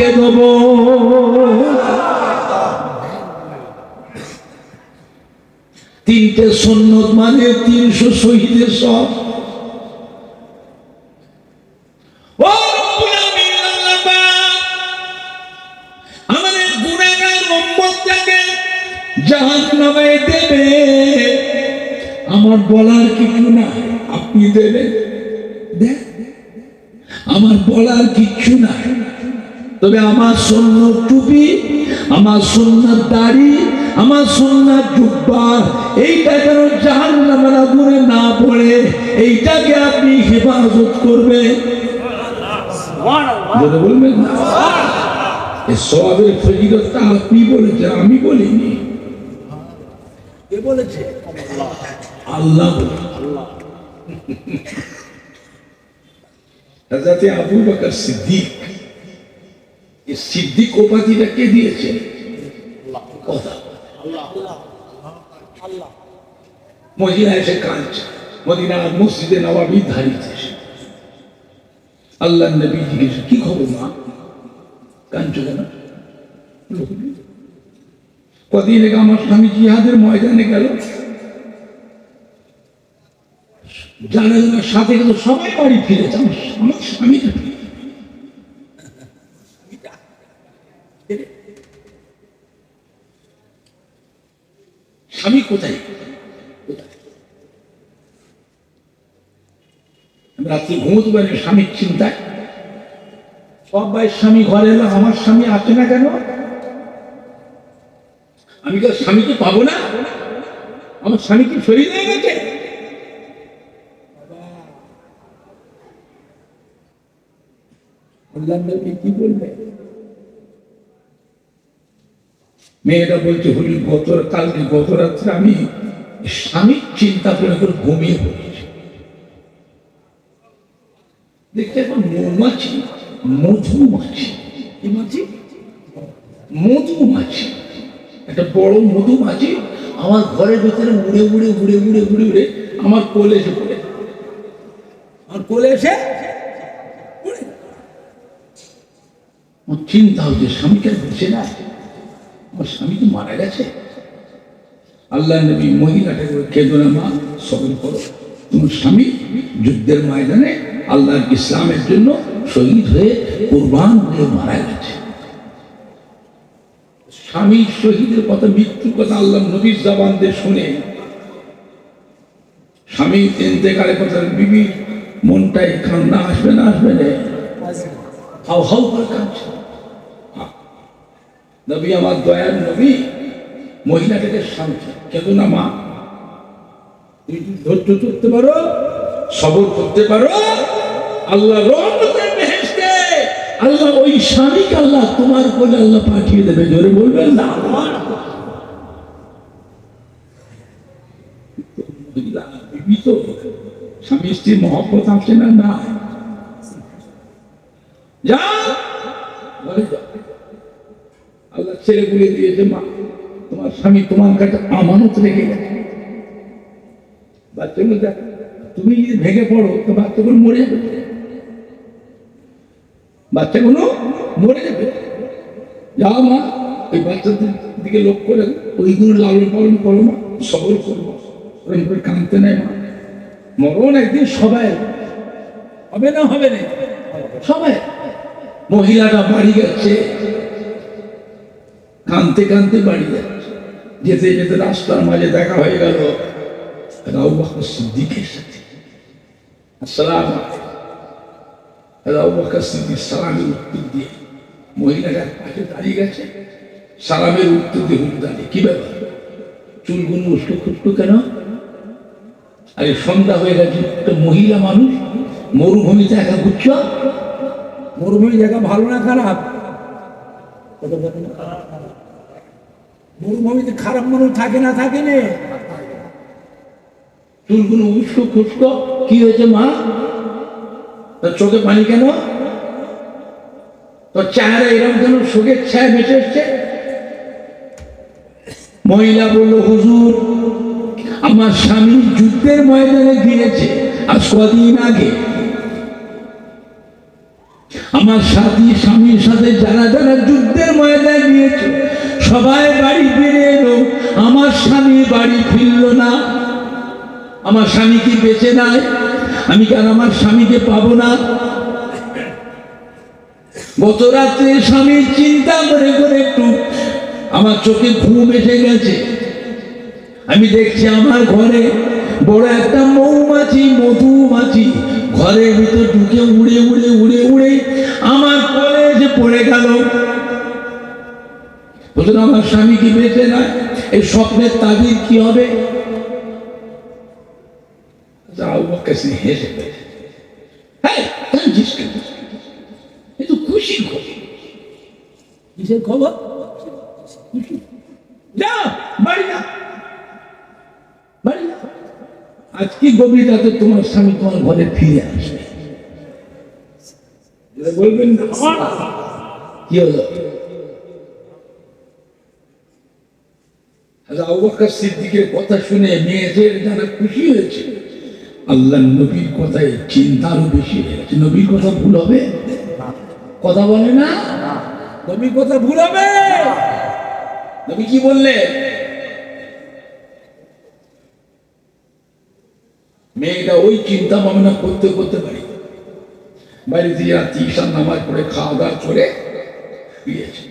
লিখে দেব। তিনটে সন্ন্যত মানে তিনশো শহীদের সব। তবে আমার সৈন্য টুপি আমার সন্ন্যার দাড়ি আমার সন্ন্যার জুব্বা এইটা যেন জাহান নামের আগুনে না পড়ে এইটাকে আপনি হেফাজত বলবেন সবের আপনি বলেছেন আমি বলিনি। কে বলেছে? আল্লাহ আবু বকর সিদ্দিক সিদ্দিক উপাধিটা কে দিয়েছেন মদিনা এসে কাঁদছে। মদিনার মসজিদে নবাবি ধারিতে আল্লাহ নবী জিজ্ঞেস কি খবর মা? কাঁদছো কেন? কদিন আগে আমার স্বামী জিহাদের ময়দানে গেল। জানা জানার সাথে কিন্তু সবাই বাড়ি ফিরেছে। আমার আমার স্বামীটা স্বামী কোথায়? আমি রাত্রে ঘুমোতে পারি স্বামীর চিন্তায়। সব সবাই স্বামী ঘরে এলো, আমার স্বামী আসে না কেন? আমি তো স্বামীকে পাবো না? আমার স্বামী কি শরীর হয়ে গেছে? কি বলবে? মেয়েটা বলছে হলি গত কালকে গত রাত্রে আমি স্বামীর চিন্তা করে করে ঘুমিয়ে পড়েছি। দেখতে এখন মৌমাছি মধুমাছি কি মাছি? মধুমাছি একটা বড় মধুমাছি আমার ঘরের ভেতরে উড়ে উড়ে উড়ে উড়ে উড়ে উড়ে আমার কোলে এসে পড়ে। আমার কোলে এসে চিন্তা হচ্ছে স্বামীকে বেঁচে না? আমার স্বামী তো মারা গেছে। আল্লাহ নবী মহিলাটাকে না মা? সবল করো। তোমার স্বামী যুদ্ধের ময়দানে আল্লাহর ইসলামের জন্য শহীদ হয়ে কোরবান হয়ে মারা গেছে। স্বামী শহীদের কথা, মৃত্যুর কথা আল্লাহ নবীর জবান দিয়ে শুনে স্বামী ইন্তেকালের কথা বিবি মনটাই কান্না আসবে না আসবে না? হাউ হাউ করে কাঁদছে। নবী আমার দয়ার নবী। মহিলাটাকে শান্ত। কেন না মা? তুমি ধৈর্য ধরতে পারো, সবর করতে পারো। আল্লাহ আল্লাহ ওই স্বামীকে আল্লাহ তোমার কোলে আল্লাহ পাঠিয়ে দেবে। জোরে বলবেন না। স্বামী স্ত্রী মহব্বত আছে না না যা ঘরে যাও। আল্লাহ ছেলে বলে দিয়েছে, মা, তোমার স্বামী তোমার কাছে আমানত রেখে গেছে। বাচ্চাগুলো দেখ তুমি যদি ভেঙে পড়ো, তো বাচ্চাগুলো মরে যাবে। বাচ্চাগুলো মরে যাবে। যাও মা, ওই বাচ্চাদের দিকে লক্ষ্য করে ওইগুলো লালন পালন করো মা, সবল করব ওরকম করে কাঁদতে নেয় মা। মরণ একদিন সবাই, হবে না হবে না? সবাই। মহিলাটা বাড়ি যাচ্ছে কানতে কানতে বাড়ি যাচ্ছে। যেতে যেতে রাস্তার মাঝে দেখা হয়ে গেল রাউ বকর সিদ্দিকের সাথে। আসসালাম রাউ বকর সিদ্দিক সালামের উত্তর দিয়ে মহিলাটা পাশে দাঁড়িয়ে গেছে। সালামের উত্তর দিয়ে হুক দাঁড়িয়ে, কি ব্যাপার? চুলগুলো উস্কো খুস্কো কেন? আরে সন্ধ্যা হয়ে গেছে, একটা মহিলা মানুষ, মরুভূমিতে একা ঘুরছ? মরুভূমি জায়গা ভালো না খারাপ? বলেন না। মরুভূমিতে খারাপ মানুষ থাকে না থাকে না। চুলগুলো উৎস খুস্কো কি হয়েছে মা? তোর চোখে পানি কেন? তোর চেহারা এরকম কেন? শোকের ছায়া বেঁচে এসছে। মহিলা বলল, হুজুর, আমার স্বামী যুদ্ধের ময়দানে গিয়েছে। আজ কদিন আগে আমার সাথী, স্বামীর সাথে যারা যারা যুদ্ধের ময়দানে গিয়েছে, সবাই বাড়ি ফিরে এলো। আমার স্বামী বাড়ি ফিরল না। আমার স্বামী কি বেঁচে নাই? আমি কেন আমার স্বামীকে পাবো না? গত রাত্রে স্বামীর চিন্তা করে করে একটু আমার চোখে ঘুম এসে গেছে। আমি দেখছি আমার ঘরে বড় একটা মৌমাছি, মধুমাছি ঘরের ভিতর ঢুকে উড়ে উড়ে উড়ে উড়ে আমার কোলে এসে পড়ে গেল। বলছেন আমার স্বামী কি বেঁচে না এই স্বপ্নের তাবির কি হবে? হেসে হ্যাঁ খুশি খবর। কিসের খবর? যা, বাড়ি যা বাড়ি যা। আজকে গভীর রাতে তোমার স্বামী তোমার ঘরে ফিরে আসবে? বলবেন কি হলো? সিদ্দিকের কথা শুনে মেয়েদের যারা খুশি হয়েছে। আল্লাহ নবীর কথায় চিন্তা আরও বেশি হয়ে গেছে। নবীর কথা ভুল হবে? কথা বলে না? তুমি কথা ভুল হবে? নবী কি বললেন? মেয়েটা ওই চিন্তা ভাবনা করতে করতে বাড়ি দিয়ে ঈশান নামাজ পড়ে খাওয়া দাওয়া করে গিয়েছে।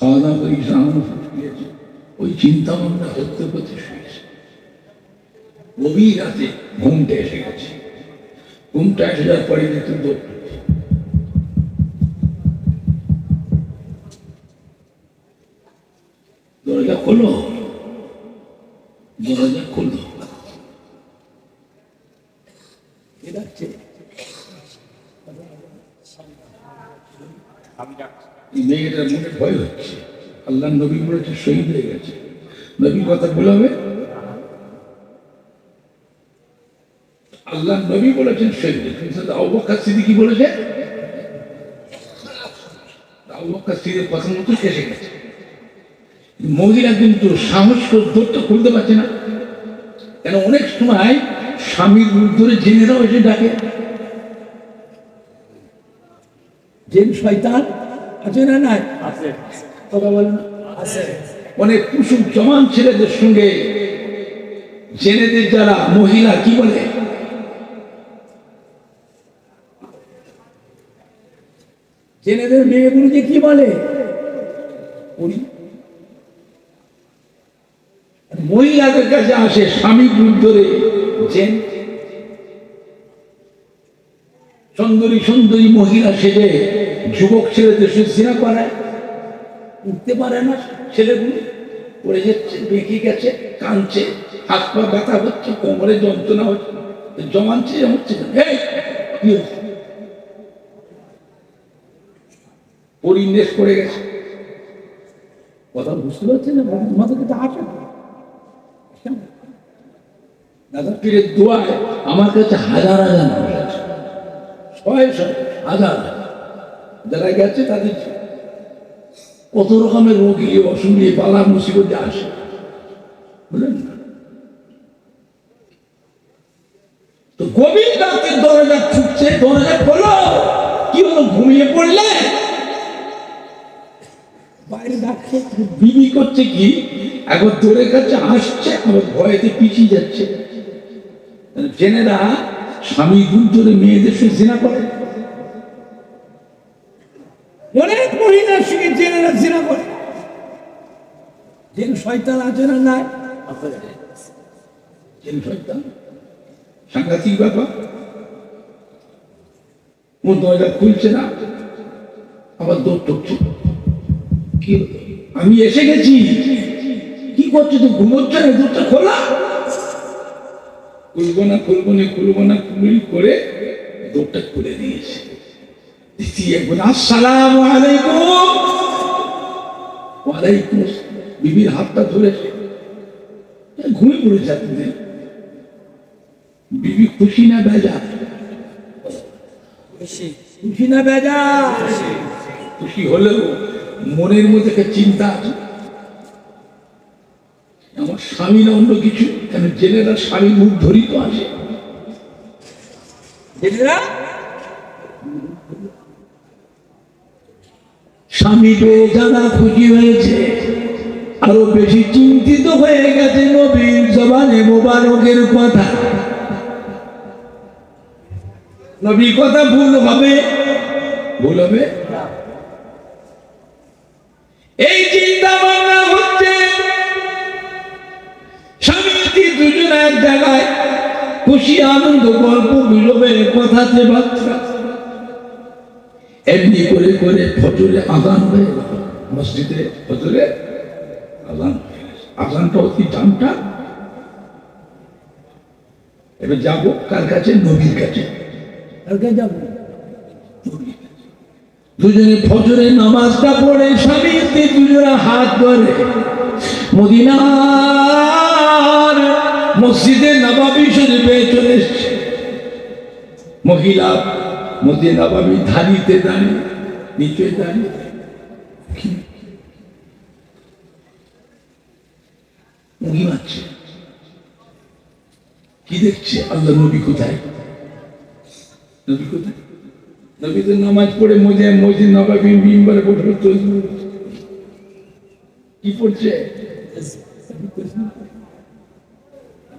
খাওয়া দাওয়া করে ঈশান ওই চিন্তা ভাবনা করতে করতে শুয়েছে। গভীর রাতে ঘুমটা এসে গেছে। ঘুমটা এসে যাওয়ার পরে দেখতে দৌড় দরজা খোলো দরজা খোলো কে ডাকছে এই মেয়েটার মনে ভয় হচ্ছে আল্লাহ নবী বলেছে শহীদ হয়ে গেছে। নবীর কথা বলাবে আল্লাহ নবী বলেছেন শহীদ অবকাশ কি বলেছে অবকাশ স্মৃতির কথা মতো এসে গেছে। মহিলা কিন্তু সাহস করে খুলতে পারছে না। কেন অনেক সময় স্বামীর রূপ ধরে জেনেরাও এসে ডাকে। জেন শয়তান আছে না নাই? আছে। কথা না। অনেক কুসুম জমান ছেলেদের সঙ্গে জেনেদের যারা মহিলা, কি বলে? জেনেদের মেয়েগুলোকে কি বলে? মহিলাদের কাছে আসে স্বামী রূপ ধরে, জেন। সুন্দরী সুন্দরী মহিলা সেজে যুবক ছেলেদের সঙ্গে সিনা করায়। উঠতে পারে না ছেলেগুলো পড়ে যাচ্ছে, বেঁকে গেছে, কাঁদছে, হাত পা ব্যথা হচ্ছে, কোমরে যন্ত্রণা হচ্ছে জমানছে হচ্ছে কি হচ্ছে? পরিণেশ করে গেছে কথা বুঝতে পারছেন না আমাদের কাছে আসে। দাদা, পীরের দোয়ায় আমার কাছে হাজার হাজার মানুষ আছে ছয় হাজার। যারা গেছে তাদের কত রকমের রোগী অসুখী পালা মুসিবতে আসে। তো গভীর দরজা দরজা কি হলো, ঘুমিয়ে পড়লে? বাইরে ডাকছে বিবি করছে কি? একবার দৌড়ের কাছে আসছে আবার ভয়েতে পিছিয়ে যাচ্ছে। জেনেরা স্বামী ধরে মেয়েদের সঙ্গে জেনা করে। অনেক মহিলার সঙ্গে জেনেরা জিনা করে। জেন শয়তান আছে না নাই? সাংঘাতিক ব্যাপার। ও দরজা খুলছে না? আবার দৌড় টুকছে কি আমি এসে গেছি। কি করছ? তো ঘুমোচ্ছ না? দৌড়টা খোলা। খুলবো না খুলবো না খুলবো না খুলি করে দৌড়টা খুলে দিয়েছে। আসসালাম আলাইকুম। ওয়ালাইকুম বিবির হাতটা ধরে ঘুমিয়ে পড়েছে বিবি খুশি না বেজা খুশি। না বেজা খুশি হলেও মনের মধ্যে একটা চিন্তা আছে। আমার স্বামী না অন্য কিছু? কেন জেলেরা স্বামী মুখ ধরিত আছে জেনেরা স্বামী পেয়ে যারা খুশি হয়েছে, আরও বেশি চিন্তিত হয়ে গেছে নবীর জবানে মোবারকের কথা। নবী কথা ভুল হবে? ভুল হবে? এই চিন্তা ভাবনা হচ্ছে, স্বামী দুজন এক জায়গায় খুশি, আনন্দ, গল্প, বিলোপের কথাতে বাচ্চা এমনি করে করে ফজরে আজান হয়ে গেল। মসজিদে ফজরে আজান হয়ে গেছে। আজানটা অতি জানটা এবার যাব কার কাছে? নবীর কাছে। যাব? দুজনে ফজরের নামাজটা পড়ে স্বামী স্ত্রী দুজনে হাত ধরে। মদিনার মসজিদে নবাবি শরীফে চলে এসছে। মহিলা মসজিদ নবাবি ধারিতে দাঁড়িয়ে, নিচে দাঁড়িয়ে? মারছে। কি দেখছে? আল্লাহ নবী কোথায়? নবী কোথায়? নবীদের নামাজ পড়ে মজে মজে নবাবী মিম্বারে বসে কি পড়ছে?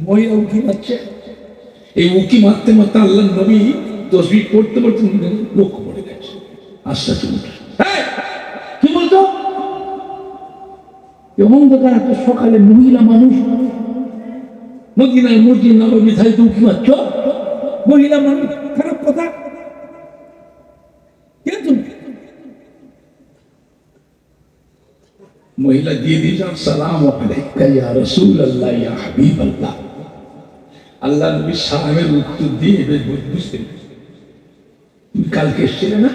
মহিলা উঠি পাচ্ছে এই উকি মারতে মারতে আল্লাহ নবী তসবি পড়তে পড়তে লক্ষ্য পড়ে গেছে। এই, কি বলতো অন্ধকার এত সকালে মহিলা মানুষ। মদিনার মসজিদ নবাবী থাইতে উকি মারছ মহিলা মানুষ খারাপ কথা। মহিলা দিয়ে দিয়েছে সালাম ইয়া রাসূলুল্লাহ ইয়া হাবিবাল্লাহ। আল্লাহ নবী সালামের উত্তর দিয়ে বুঝতে কালকে এসেছিলে না?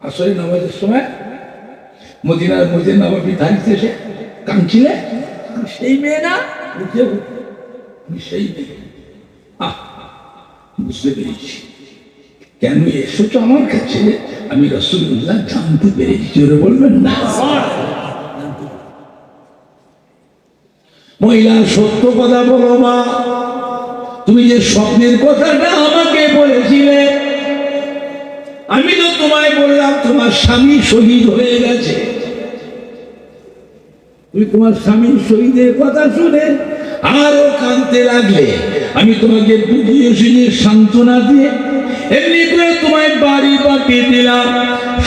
আসলে নামাজের সময় মদিনার মসজিদ নবাবী ধারিতে এসে কাঁদছিলে? সেই মেয়ে না আমি সেই মেয়ে। আহ, বুঝতে পেরেছি। কেন এসেছ আমার কাছে? আমি রসুল্লাহ জানতে পেরেছি। জোরে বলবেন না? মহিলা, সত্য কথা বলো মা। তুমি যে স্বপ্নের কথাটা আমাকে বলেছিলে আমি তো তোমায় বললাম তোমার স্বামী শহীদ হয়ে গেছে। তুমি তোমার স্বামীর শহীদের কথা শুনে আরও কাঁদতে লাগলে। আমি তোমাকে বুঝিয়ে শুনিয়ে সান্ত্বনা দিয়ে এমনি করে তোমায় বাড়ি পাঠিয়ে দিলাম।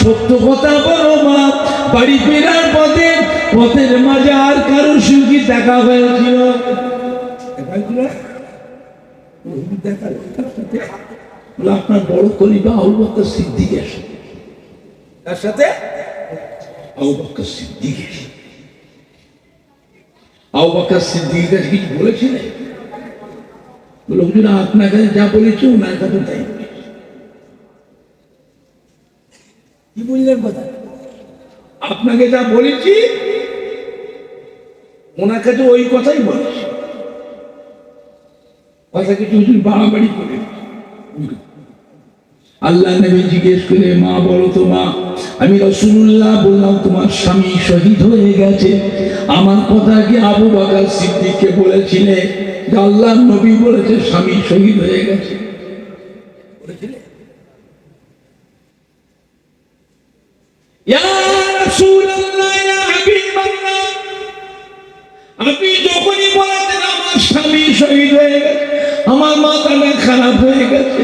সত্য কথা বলো মা বাড়ি ফেরার পথে পথের মাঝে আর কারও সঙ্গে দেখা হয়েছিল? দেখা সাথে বলে, আপনার বড় কলিবা আবু বকর সিদ্দিকের সাথে তার সাথে? আবু বকর। আবু বকর সিদ্দিকের কাছে কিছু বলেছিলেন বলে হুজুর আপনার কাছে যা বলেছে ওনার কাছে তাই কি বললেন কথা? আপনাকে যা বলেছি ওনার কাছে ওই কথাই বলেছি। কথা কিছু বাড়াবাড়ি করে আল্লাহ নবী জিজ্ঞেস করে, মা, বলো তো মা, আমি রসুল্লাহ বললাম, তোমার স্বামী শহীদ হয়ে গেছে। আমার কথা কি আবু বাকার সিদ্দিককে বলেছিলে যে, আল্লাহ নবী বলেছে স্বামী শহীদ হয়ে গেছে? আমার স্বামী খারাপ হয়ে গেছে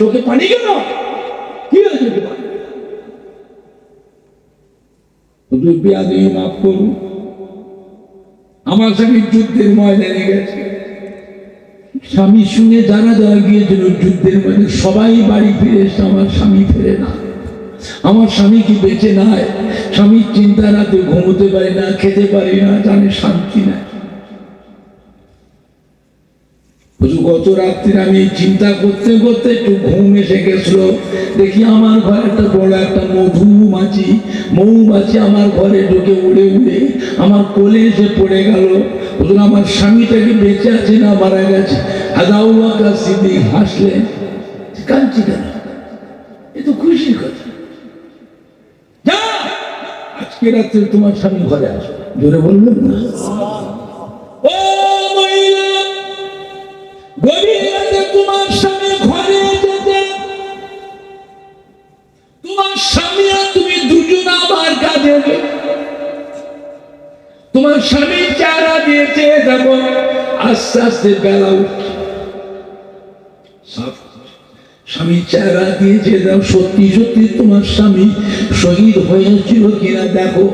চোখে পানি কেন? কি আমার স্বামী যুদ্ধের গেছে। স্বামী শুনে যারা যারা গিয়েছিল যুদ্ধের মধ্যে সবাই বাড়ি ফিরে এসে আমার স্বামী ফেরে না। আমার স্বামী কি বেঁচে নাই? স্বামীর চিন্তা রাতে ঘুমোতে পারি না, খেতে পারি না, জানে শান্তি নাই হুজুর, গত রাত্রে আমি চিন্তা করতে করতে একটু ঘুম এসে গেছিল। দেখি আমার ঘরে একটা বড় একটা মধুমাছি মৌমাছি আমার ঘরে ঢুকে উড়ে উড়ে আমার কোলে এসে পড়ে গেল। হুজুর আমার স্বামীটাকে বেঁচে আছে না, মারা গেছে? আদাউবাকা সিদ্দিক হাসলেন কাঁদছি কেন? এ তো খুশির কথা। আজকে রাত্রে তোমার স্বামী ঘরে আসো জোরে বলবেন না? আস্তে আস্তে বেলা উঠছে স্বামী চেহারা দিয়েছে দেখো সত্যি সত্যি তোমার স্বামী শহীদ হয়েছিল কিনা দেখো।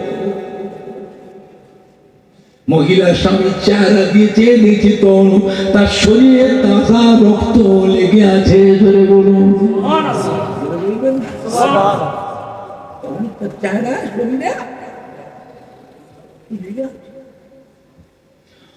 মহিলা স্বামী চেহারা দিয়েছে দেখছি তখন তার শরীরে তাজা রক্ত লেগে আছে ধরে বলুন। চেহারা শরীরে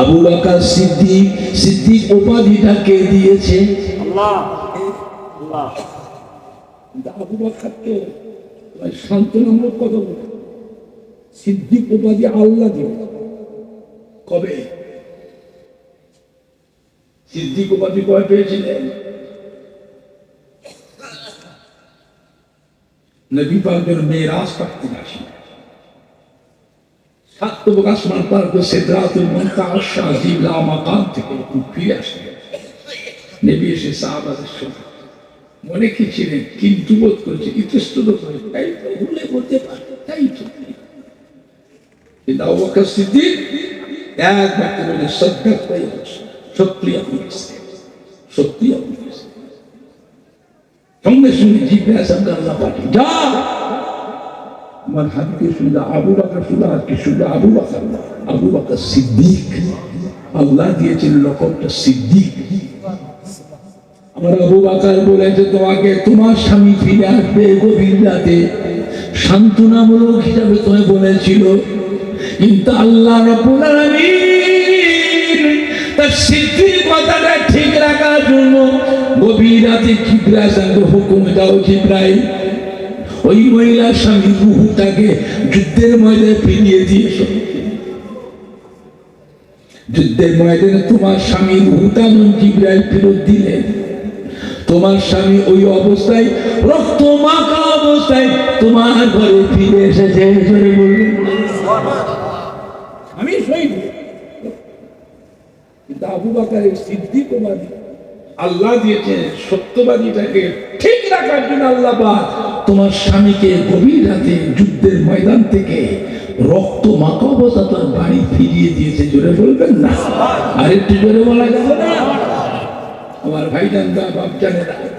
আবু বাকা সিদ্দিক সিদ্দিক উপাধিটা কে দিয়েছে? কিন্তু আবু বাক্কারকে সান্ত্বনামূলক কথা বলে সিদ্দিক উপাধি আল্লাহ দিবে কবে? সিদ্দিক উপাধি কবে পেয়েছিলেন নবী পাকের মেয়েরাজ প্রাপ্তি আসি সাতবক আসমান পার করে সিদ্ধাতুল মুনতাহা শাহজিলা মাকাম থেকে ফিরে আসলেন নবী এসে সাহাবাদের সঙ্গে মনে কি ছিলেন কিন্তু বোধ করেছে ইতস্তত করে তাই তো ভুলে বলতে পারে তাই তো কিন্তু আবু বকর সিদ্দিক এক ব্যক্তি বলে সত্যি সত্যি আপনি সত্যি আপনি সঙ্গে সঙ্গে জিজ্ঞাসা আল্লাহ পাঠি যা আমার হাতকে শুনলে আবু বাকর শুধু আজকে শুধু আবু বাকর। আবু বাকর সিদ্দিক। আল্লাহ দিয়েছেন লকবটা সিদ্দিক। আমার আবু বাকার বলেছে, তোমাকে তোমার স্বামী ফিরে আসবে গভীর রাতে। সান্ত্বনামূলক হিসাবে তোমায় বলেছিল, কিন্তু আল্লাহ তার সিদ্ধির কথাটা ঠিক রাখার জন্য গভীর রাতে জিব্রাইল হুকুম দাও ওই মহিলার স্বামী রুহুটাকে যুদ্ধের ময়দানে ফিরিয়ে দিয়েছ যুদ্ধের ময়দানে তোমার স্বামী রুহুটা জিব্রাইল ফেরত দিলেন তোমার স্বামী ওই অবস্থায়, রক্ত মাখা অবস্থায় তোমার ঘরে ফিরে এসেছে আমি শহীদ। কিন্তু আবু বাকারের সিদ্দিক উপাধি আল্লাহ দিয়েছে সত্যবাদীটাকে ঠিক রাখার জন্য আল্লাহ তোমার স্বামীকে গভীর রাতে যুদ্ধের ময়দান থেকে রক্ত মাকবতা তার বাড়ি ফিরিয়ে দিয়েছে। জোরে বলবেন না? আর একটু জোরে বলা যাবে না? আমার ভাইজান বাপ জানে না।